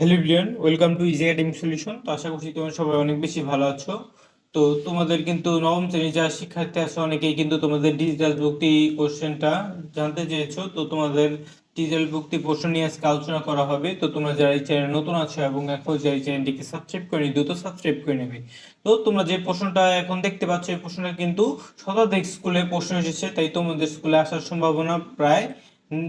Hello Brian welcome to easy academy solution তো আশা করছি তোমরা সবাই অনেক বেশি ভালো আছো। তো তোমাদের কিন্তু নবম শ্রেণি যারা শিক্ষার্থী আছে, অনেকেই কিন্তু তোমাদের ডিজিটাল ভুক্তি কোশ্চেনটা জানতে চেয়েছো। তো তোমাদের ডিজিটাল ভুক্তি প্রশ্ন নিয়ে আজকে আলোচনা করা হবে। তো তোমরা যারা এই চ্যানেল নতুন আছো এবং এখন যারা এই চ্যানেলটিকে সাবস্ক্রাইব করে দ্রুত সাবস্ক্রাইব করে নেবে। তো তোমরা যে প্রশ্নটা এখন দেখতে পাচ্ছ, এই প্রশ্নটা কিন্তু শতাধিক স্কুলে প্রশ্ন এসেছে, তাই তোমাদের স্কুলে আসার সম্ভাবনা প্রায়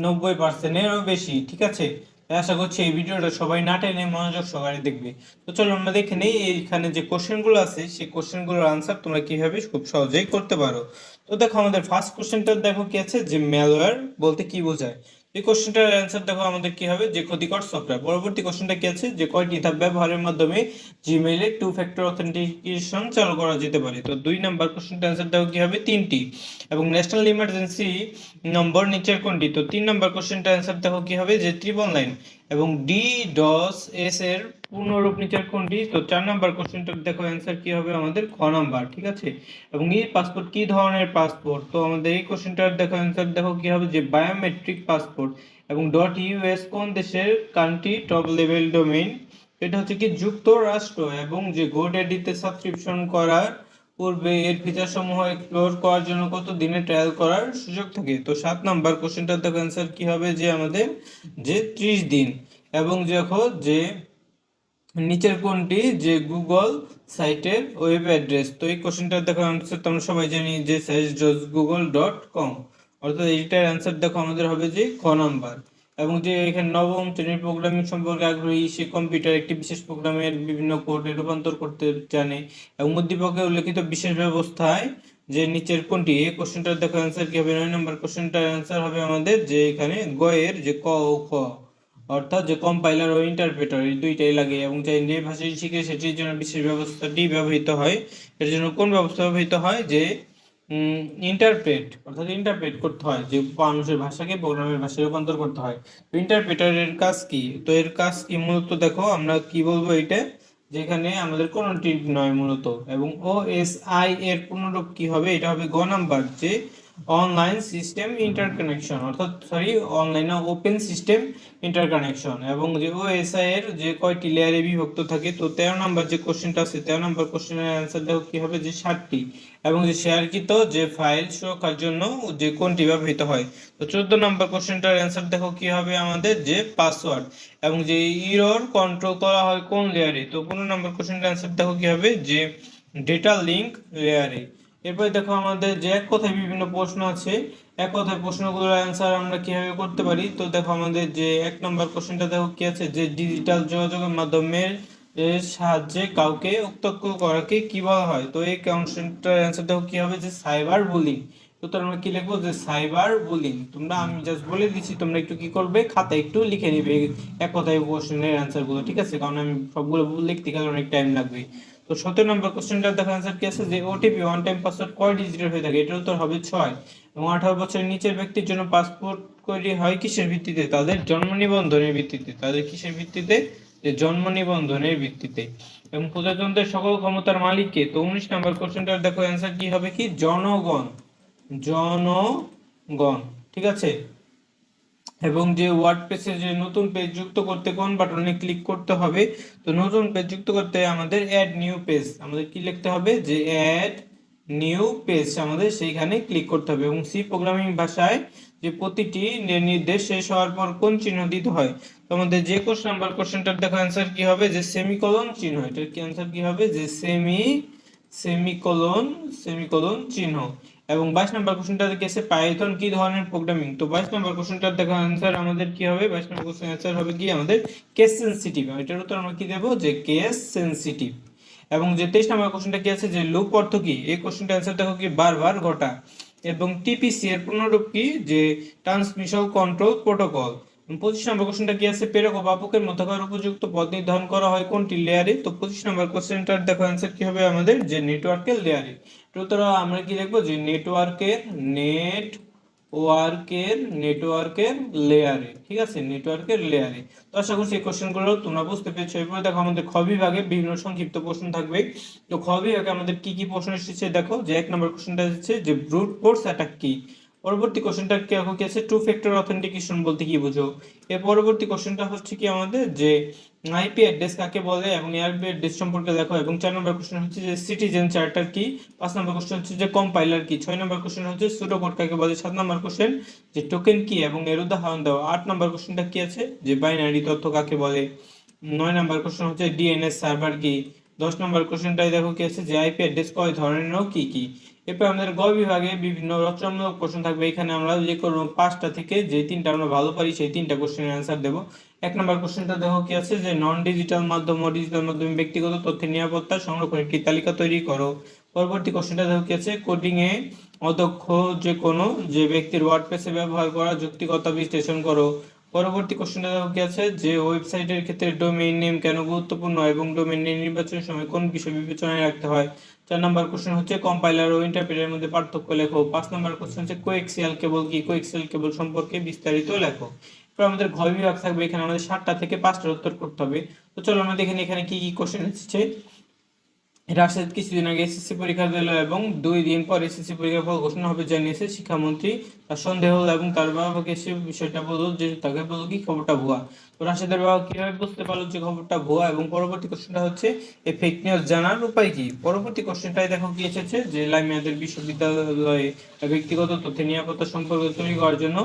নব্বই পার্সেন্টেরও বেশি, ঠিক আছে? আশা করছি এই ভিডিওটা সবাই না টেনে মনোযোগ সহকারে দেখবে। তো চলো আমরা দেখে নেই, এইখানে যে কোশ্চেনগুলো আছে, সেই কোশ্চেনগুলোর আনসার তোমরা কীভাবে খুব সহজেই করতে পারো। তো দেখো আমাদের ফার্স্ট কোশ্চেনটা দেখো কি আছে? যে ম্যালওয়্যার বলতে কি বোঝায়? এই কোশ্চেনটার অ্যান্সার দেখো আমাদের কি হবে? যে ক্ষতিকর সফটওয়্যার পরবর্তী কোশ্চেনটা কি আছে? যে কয়টি ধাপ ব্যবহারের মাধ্যমে জিমেইলে টু ফ্যাক্টর অথেন্টিকেশন চালু করা যেতে পারে? তো দুই নাম্বার কোশ্চেনটা অ্যান্সার দেখো কি হবে? তিনটি। এবং ন্যাশনাল ইমার্জেন্সি নম্বর নিচের কোনটি? তো তিন নাম্বার কোশ্চেনটা অ্যান্সার দেখো কি হবে? যে ত্রিপল লাইন এবং ডি ডস এস এর পূর্ণরূপ নিচের কোনটি তো চার নাম্বার কোশ্চেনটা দেখো অ্যান্সার কি হবে আমাদের? খ নাম্বার, ঠিক আছে? এবং এই পাসপোর্ট কি ধরনের পাসপোর্ট তো আমাদের এই কোশ্চেনটার দেখো অ্যান্সার দেখো কি হবে যে বায়োমেট্রিক পাসপোর্ট এবং ডট ইউএস কোন দেশের কান্ট্রি টপ লেভেল ডোমেইন এটা হচ্ছে কি যুক্তরাষ্ট্র এবং যে গোডেডিতে সাবস্ক্রিপশন করার পূর্বে এর ফিচার সমূহ এক্সপ্লোর করার জন্য কত দিনে ট্রায়াল করার সুযোগ থাকে? তো সাত নাম্বার কোশ্চেনটার দেখো অ্যান্সার কি হবে? যে আমাদের যে ত্রিশ দিন এবং দেখো যে নিচের কোনটি? যে গুগল সাইটের ওয়েব অ্যাড্রেস তো এই কোশ্চেনটা দেখো আনসার তোমরা সবাই জানি যে সাইজ গুগল ডট কম অর্থাৎ এইটার অ্যান্সার দেখো আমাদের হবে যে খ নাম্বার। এবং যে এখানে নবম শ্রেণির প্রোগ্রামিং সম্পর্কে আগ্রহী সে কম্পিউটার একটি বিশেষ প্রোগ্রামের বিভিন্ন কোডে রূপান্তর করতে জানে এবং উদ্দীপকে উল্লেখিত বিশেষ ব্যবস্থায় যে নিচের কোনটি এই কোশ্চেনটার দেখো অ্যান্সার কি হবে? নয় নম্বর কোশ্চেনটার অ্যান্সার হবে আমাদের যে এখানে গয়ের যে ক ও খ, অর্থাৎ যে কম্পাইলার ও ইন্টারপ্রেটার এই দুইটাই লাগে এবং যে যে ভাষাটি শিখে সেটির জন্য বিশেষ ব্যবস্থাটি ব্যবহৃত হয়। এর জন্য কোন ব্যবস্থা ব্যবহৃত হয়? যে ইন্টারপ্রেট অর্থাৎ ইন্টারপ্রেট করতে হয় যে মানুষের ভাষাকে প্রোগ্রামের ভাষায় রূপান্তর করতে হয়। তো ইন্টারপ্রেটারের কাজ কি? তো এর কাজ কি মূলত দেখো, আমরা কি বলব এটা যেখানে আমাদের কোনটি নয় মূলত। এবং ও এস আই এর পূর্ণরূপ কি হবে? এটা হবে গ নাম্বার, যে অনলাইন সিস্টেম ইন্টারকানেকশন অর্থাৎ sorry online open system interconnection এবং যে ও এস আই এর যে কয়টি লেয়ারে বিভক্ত থাকে, তো তেরো নাম্বার যে কোশ্চেনটা আছে, তেরো নাম্বার কোশ্চেনের অ্যান্সার দেখো কি হবে? যে ষাটটি এবং যে শেয়ারকৃত যে ফাইল সুরক্ষার জন্য যে কোনটি ব্যবহৃত হয়। তো চোদ্দ নাম্বার কোশ্চেনটার অ্যান্সার দেখো কি হবে আমাদের? যে পাসওয়ার্ড এবং যে ইরর কন্ট্রোল করা হয় কোন লেয়ারে তো পনেরো নাম্বার কোশ্চেনটার অ্যান্সার দেখো কি হবে? যে ডেটা লিঙ্ক লেয়ারে এরপরে দেখো আমাদের যে এক কথায় বিভিন্ন প্রশ্ন আছে, এক কথায় প্রশ্নগুলোর অ্যান্সার আমরা কীভাবে করতে পারি? তো দেখো আমাদের যে এক নম্বর কোশ্চেনটা দেখো কি আছে? যে ডিজিটাল যোগাযোগের মাধ্যমে এর সাহায্যে কাউকে উত্তক্ত করাকে কি বলা হয়? তো এই কোশ্চেনটার অ্যান্সার দেখো কি হবে? যে সাইবার বুলিং তো তার আমরা কি লিখব? যে সাইবার বুলিং তোমরা আমি জাস্ট বলে দিচ্ছি, তোমরা একটু কি করবে? খাতায় একটু লিখে নিবে এক কথায় কোশ্চেনের অ্যান্সারগুলো ঠিক আছে? কারণ আমি সবগুলো লিখতে গেলে অনেক টাইম লাগবে। তো সতেরো নম্বর কোশ্চেনটা দেখা অ্যান্সার কি আছে? যে ওটিপি ওয়ান টাইম পাসওয়ার্ড কয় ডিজিটের হয়ে থাকে? এটার উত্তর হবে ছয়। এবং আঠারো বছরের নিচের ব্যক্তির জন্য পাসপোর্ট তৈরি হয় কিসের ভিত্তিতে? তাদের জন্ম নিবন্ধনের ভিত্তিতে। তাদের কিসের ভিত্তিতে? যে জন্ম নিবন্ধনের ভিত্তিতে। এবং প্রজাতন্ত্রের সকল ক্ষমতার মালিককে, তো উনিশ নম্বর কোশ্চেনটার দেখো অ্যান্সার কি হবে কি? জনগণ। জনগণ। ঠিক আছে? এবং যে ওয়ার্ড ওয়ার্ডপ্রেসে যে নতুন পেজ যুক্ত করতে কোন বাটনে ক্লিক করতে হবে, তো নতুন পেজ যুক্ত করতে আমাদের অ্যাড নিউ পেজ আমাদের কি লিখতে হবে? যে অ্যাড নিউ পেজ আমাদের সেইখানে ক্লিক করতে হবে এবং সি প্রোগ্রামিং ভাষায় যে প্রতিটি নির্দেশ শেষ হওয়ার পর কোন চিহ্ন দিতে হয়? তো আমাদের যে কোশ্চেন নাম্বার কোশ্চেনটার দেখো অ্যান্সার কি হবে? যে সেমিকোলন চিহ্ন, এটার কি অ্যান্সার কি হবে? যে সেমি সেমিকোলন সেমিকোলন চিহ্ন। এবং বাইশ নম্বর কোশ্চেনটা গেছে পাইথন কি ধরনের প্রোগ্রামিং তো বাইশ নম্বর কোশ্চেনটার দেখো অ্যান্সার আমাদের কি হবে? বাইশ নম্বর কোশ্চেন অ্যান্সার হবে কি? আমাদের কেস সেন্সিটিভ এটার উত্তর আমরা কি দেবো? যে কেস সেন্সিটিভ এবং যে তেইশ নম্বর কোশ্চেনটা কি আছে? যে লুপ অর্থ কি? এই কোশ্চেনটা অ্যান্সার দেখো কি? বারবার ঘটা। এবং টিপিসি এর পূর্ণরূপ কি? যে ট্রান্সমিশন কন্ট্রোল প্রোটোকল পঁচিশ নম্বর কোশ্চেনটা কি আছে? প্রেরক ও বাপকের মধ্যকার উপযুক্ত পদ নির্ধারণ করা হয় কোনটি? লেয়ারে। তো পঁচিশ নম্বর কোশ্চেনটার দেখো অ্যান্সার কি হবে আমাদের? যে নেটওয়ার্কের লেয়ারে। উত্তর, আমরা কি লিখব? যে নেটওয়ার্কের নেট ওয়ার্কের নেটওয়ার্কের লেয়ারে। ঠিক আছে? নেটওয়ার্কের লেয়ারে। তো আশা করছি এই কোশ্চেনগুলো তোমরা বুঝতে পেরেছ। এরপরে দেখো আমাদের খ বিভাগে বিভিন্ন সংক্ষিপ্ত প্রশ্ন থাকবে। তো খ বিভাগে আমাদের কি কি প্রশ্ন এসেছে দেখো? যে এক নম্বর কোশ্চেনটা এসেছে যে ব্রুট ফোর্স অ্যাটাক কি? পরবর্তী কোশ্চেনটা কি কি আছে? টু ফ্যাক্টর অথেন্টিকেশন বলতে কি বুঝো? এর পরবর্তী কোশ্চেনটা হচ্ছে কি আমাদের যে আইপি অ্যাড্রেস কাকে বলে এবং আইপি অ্যাড্রেস সম্পর্কে দেখো এবং চার নম্বর কোশ্চেন হচ্ছে যে সিটিজেন চার্টার কি? পাঁচ নম্বর কোশ্চেন হচ্ছে যে কম্পাইলার কি? ছয় নম্বর কোশ্চেন হচ্ছে সুডোকোড কাকে বলে? সাত নম্বর কোশ্চেন যে টোকেন কি এবং এর উদাহরণ দাও। আট নম্বর কোশ্চেনটা কি আছে? যে বাইনারি তথ্য কাকে বলে? নয় নম্বর কোশ্চেন হচ্ছে ডিএনএস সার্ভার কি? দশ নম্বর কোশ্চেনটাই দেখো কি আছে? যে আইপি অ্যাড্রেস কয় ধরনের ও কি কি? এরপর আমাদের গ বিভাগে বিভিন্ন রচনামূলক প্রশ্ন থাকবে। এখানে আমরা যে কোনো পাঁচটা থেকে যে তিনটা আমরা ভালো পারি, সেই তিনটা কোশ্চেনের অ্যান্সার দেবো। এক নম্বর কোশ্চেনটা দেখো কি আছে যে নন ডিজিটাল মাধ্যম ও ডিজিটাল মাধ্যমে ব্যক্তিগত তথ্যের নিরাপত্তা সংরক্ষণ একটি তালিকা তৈরি করো। পরবর্তী কোশ্চেনটা দেখো কি আছে? কোডিং এ অদক্ষ যে কোনো যে ব্যক্তির ওয়ার্ডপ্রেসে ব্যবহার করা, যুক্তিকতা বিশ্লেষণ করো। পরবর্তী কোশ্চেনটা দেখো কি আছে যে ওয়েবসাইটের ক্ষেত্রে ডোমেইন নেম কেন গুরুত্বপূর্ণ এবং ডোমেইন নেম নির্বাচনের সময় কোন বিষয় বিবেচনায় রাখতে হয়? চার নম্বর কোশ্চেন হচ্ছে কম্পাইলার ও ইন্টারপ্রেটারের মধ্যে পার্থক্য লেখো। পাঁচ নম্বর কোশ্চেন হচ্ছে কোএক্সিয়াল কেবল কি? কোএক্সিয়াল কেবল সম্পর্কে বিস্তারিত লেখো। এরপর আমাদের ঘ বিভাগ থাকবে, এখানে আমাদের সাতটা থেকে পাঁচটার উত্তর করতে হবে। তো চলো আমরা দেখে এখানে কি কি কোশ্চেন এসেছে। রাশেদ কিছুদিন আগে এসএসসি পরীক্ষা দিল এবং দুই দিন পর এসএসসি পরীক্ষার ফল ঘোষণা হবে জানিয়েছে শিক্ষামন্ত্রী। তার সন্দেহ হলো এবং তার বাবাকে সে বিষয়টা বলল যে তাকে বলল কি খবরটা ভুয়া? তো রাশেদের বাবা কীভাবে বুঝতে পারল যে খবরটা ভুয়া এবং পরবর্তী কোশ্চেনটা হচ্ছে এই ফেক নিউজ জানার উপায় কি? পরবর্তী কোশ্চেনটাই দেখো কি এসেছে যে লাইমিয়াদের বিশ্ববিদ্যালয়ে ব্যক্তিগত তথ্যের নিরাপত্তা সম্পর্কে তৈরি করার জন্য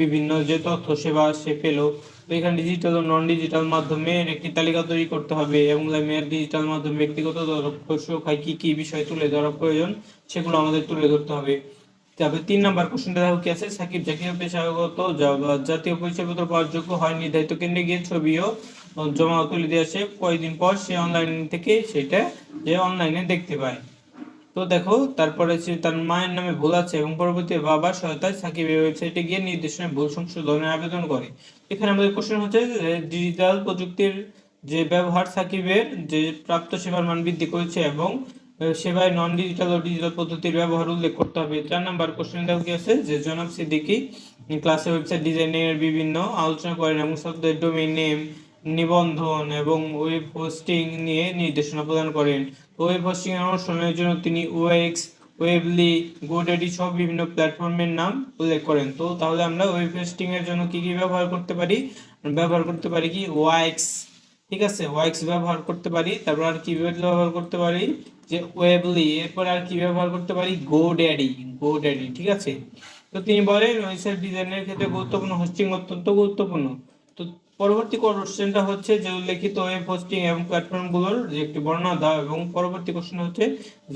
বিভিন্ন যে তথ্য সেবা সে পেল। তো এখানে ডিজিটাল ও নন ডিজিটাল মাধ্যমে একটি তালিকা তৈরি করতে হবে এবং লাইমিয়ার ডিজিটাল মাধ্যমে ব্যক্তিগত তথ্য সুরক্ষায় কি কি বিষয় তুলে ধরা প্রয়োজন সেগুলো আমাদের তুলে ধরতে হবে। তারপরে তিন নাম্বার কোশ্চেনটা দেখো কি আছে? সাকিব জাতীয় পেশাগত জাতীয় পরিচয়পত্র পাওয়ার যোগ্য হয় নির্ধারিত কেন্দ্রে গিয়ে ছবিও জমা তুলে দিয়ে আসে। কয়েকদিন পর সে অনলাইন থেকে সেটা যে অনলাইনে দেখতে পায়। তো দেখো, তারপরে সে তার মায়ের নামে ভুল আছে এবং পরবর্তী বাবার সহায়তায় সাকিবের ওয়েবসাইটে গিয়ে নির্দেশনায় ভুল সংশোধনের আবেদন করে। এখানে আমাদের কোশ্চেন হচ্ছে যে ডিজিটাল প্রযুক্তির যে ব্যবহার সাকিবের যে প্রাপ্ত সেবার মান বৃদ্ধি করেছে এবং সেবায় নন ডিজিটাল ও ডিজিটাল পদ্ধতির ব্যবহার উল্লেখ করতে হবে। চার নাম্বার কোশ্চেন দেখো কি আছে যে জনাব সিদ্দিকী ক্লাসে ওয়েবসাইট ডিজাইনের বিভিন্ন আলোচনা করেন এবং শব্দের ডোমেইন নেম নিবন্ধন এবং ওয়েব হোস্টিং নিয়ে নির্দেশনা প্রদান করেন। ওয়েব হোস্টিং এর অনুসরণের জন্য তিনি ওয়েক্স ওয়েবলি, গোডেডি সব বিভিন্ন প্ল্যাটফর্মের নাম উল্লেখ করেন। তো তাহলে আমরা ওয়েব হোস্টিং এর জন্য কি কি ব্যবহার করতে পারি? ব্যবহার করতে পারি কি? ওয়াইক্স, ঠিক আছে? ওয়াইক্স ব্যবহার করতে পারি। তারপর আর কি ব্যবহার করতে পারি? যে ওয়েবলি, এরপর আর কি ব্যবহার করতে পারি? গোড্যাডি গোড্যাডি ঠিক আছে? তো তিনি বলেন ওয়েবসাইট ডিজাইনের ক্ষেত্রে গুরুত্বপূর্ণ হোস্টিং অত্যন্ত গুরুত্বপূর্ণ। তো পরবর্তী কোশ্চেনটা হচ্ছে যে উল্লেখিত ওয়েব হোস্টিং এবং প্ল্যাটফর্মগুলোর যে একটি বর্ণনা দাও এবং পরবর্তী কোশ্চেন হচ্ছে,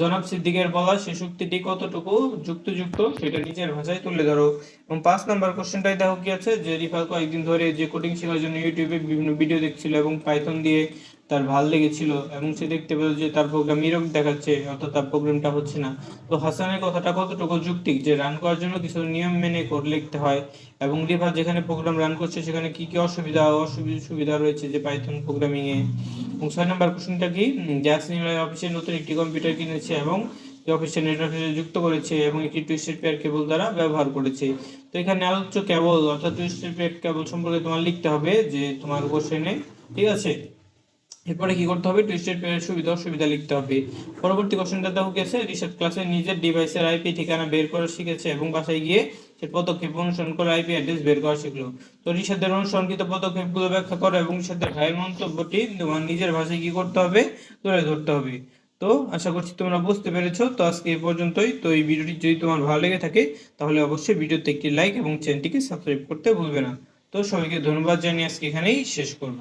জনাব সিদ্দিকের বলা সে শক্তিটি কতটুকু যুক্তযুক্ত সেটা নিজের ভাষায় তুলে ধরো। এবং পাঁচ নাম্বার কোশ্চেনটাই দেখো কি আছে, যে রিফাল কয়েকদিন ধরে যে কোডিং শেখার জন্য ইউটিউবে বিভিন্ন ভিডিও দেখছিল এবং পাইথন দিয়ে তার ভালো লেগেছিল এবং সে দেখতে পেল যে তার প্রোগ্রাম ইরক দেখাচ্ছে, অর্থাৎ তার প্রোগ্রামটা হচ্ছে না। তো হাসানের কথাটা কতটুকু যুক্তি যে রান করার জন্য কিছু নিয়ম মেনে কোড লিখতে হয় এবং রিফাত যেখানে প্রোগ্রাম রান করছে সেখানে কি কি অসুবিধা অসুবিধা, সুবিধা রয়েছে যে পাইথন প্রোগ্রামিং এ? এবং ছয় নম্বর কোশ্চেনটা কি? গ্যাস নির্মাণ অফিসে নতুন একটি কম্পিউটার কিনেছে এবং অফিসের নেটওয়ার্কে যুক্ত করেছে এবং একটি টুইস্টেড পেয়ার কেবল দ্বারা ব্যবহার করেছে। তো এখানে আলোচ্য কেবল অর্থাৎ টুইস্টেড পেয়ার কেবল সম্পর্কে তোমার লিখতে হবে যে তোমার কোশ্চেনে ঠিক আছে? এরপরে কি করতে হবে? টুইস্টেড পেয়ারের সুবিধা, অসুবিধা লিখতে হবে। পরবর্তী কোশ্চেনটা দেখো গেছে রিসেট ক্লাসে নিজের ডিভাইসের আইপি ঠিকানা বের করা শিখেছে এবং বাসায় গিয়ে সে পদক্ষেপ অনুসরণ করে আইপি অ্যাড্রেস বের করা শিখলো। তো রিসাদের অনুসরণকৃত পদক্ষেপগুলো ব্যাখ্যা করো এবং রিসাদের ভাইয়ের মন্তব্যটি তোমার নিজের ভাষায় কি করতে হবে? তুলে ধরতে হবে। তো আশা করছি তোমরা বুঝতে পেরেছ। তো আজকে এই পর্যন্তই। তো এই ভিডিওটি যদি তোমার ভালো লেগে থাকে, তাহলে অবশ্যই ভিডিওতে একটি লাইক এবং চ্যানেলটিকে সাবস্ক্রাইব করতে ভুলবে না। তো সবাইকে ধন্যবাদ জানিয়ে আজকে এখানেই শেষ করব।